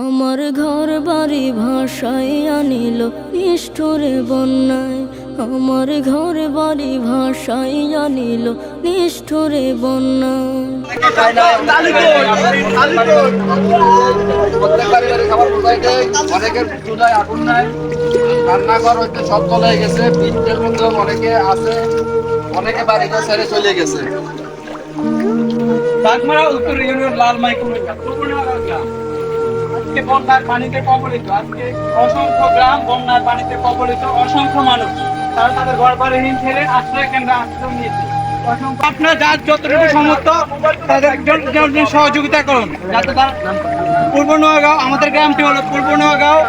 আমার ঘর বাড়ি ভাষায় আনিল নিষ্ঠুরে বন্যায়। আমার ঘর বাড়ি ভাষায় আনিল নিষ্ঠুরে বন্যায়। আজকে বন্যার পানিতে কবলিত আজকে অসংখ্য গ্রাম বন্যার পানিতে কবলিত অসংখ্য মানুষ। তারা তাদের ঘর বাড়িহীন ছেড়ে আশ্রয় কেন্দ্রে আশ্রয় নিয়েছে। আপনার যার যতটুকু সমর্থ তাদের সহযোগিতা করুন। যাতে তার পূর্ব নোয়াগাঁও আমাদের গ্রামটি হলো পূর্ব নোয়াগাঁও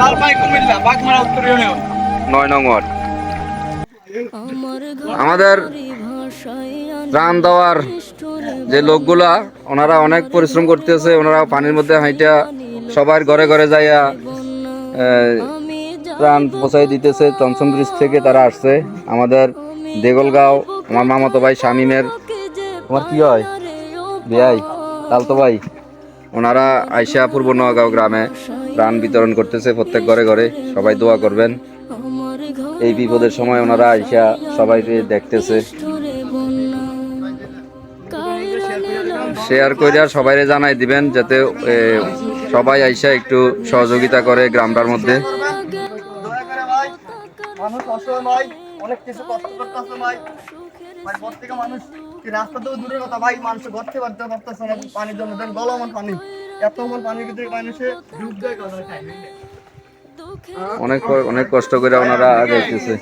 লালমাই কুমিল্লা বাগমারা উত্তর ইউনিয়ন। নয় নং ওয়ার্ড। আমার ঘর আমাদের ত্রাণ দেওয়ার যে লোকগুলা ওনারা অনেক পরিশ্রম করতেছে ওনারা পানির মধ্যে হাইটা সবার ঘরে ঘরে যাইয়া প্রাণ পৌঁছাই দিতেছে। চঞ্চন ব্রিজ থেকে তারা আসছে। আমাদের দেগলগাঁও আমার মামাতো ভাই শামিমের। তোমার কি হয়? বিয়াই তালতো ভাই ওনারা আইসা পূর্ব নোয়াগাঁও গ্রামে প্রাণ বিতরণ করতেছে প্রত্যেক ঘরে ঘরে। সবাই দোয়া করবেন। এই বিপদের সময় ওনারা আইসা সবাইকে দেখতেছে। শেয়ার কইরা সবাইরে জানাই দিবেন যাতে এ, সবাই আইসা একটু সহযোগিতা করে গ্রামটার মধ্যে। ভাই অনেক কিছু কষ্ট করতেছে ভাই। ভাই ঘর মানুষ কি রাস্তা তো দূরের কথা? ভাই মানুষ পারতেছে না পানির জন্য দেন গলমান পানি। এত আমার পানির ভিতরে মানুষে ডুব যায় কথা অনেক অনেক কষ্ট করে ওনারা দেখতেছে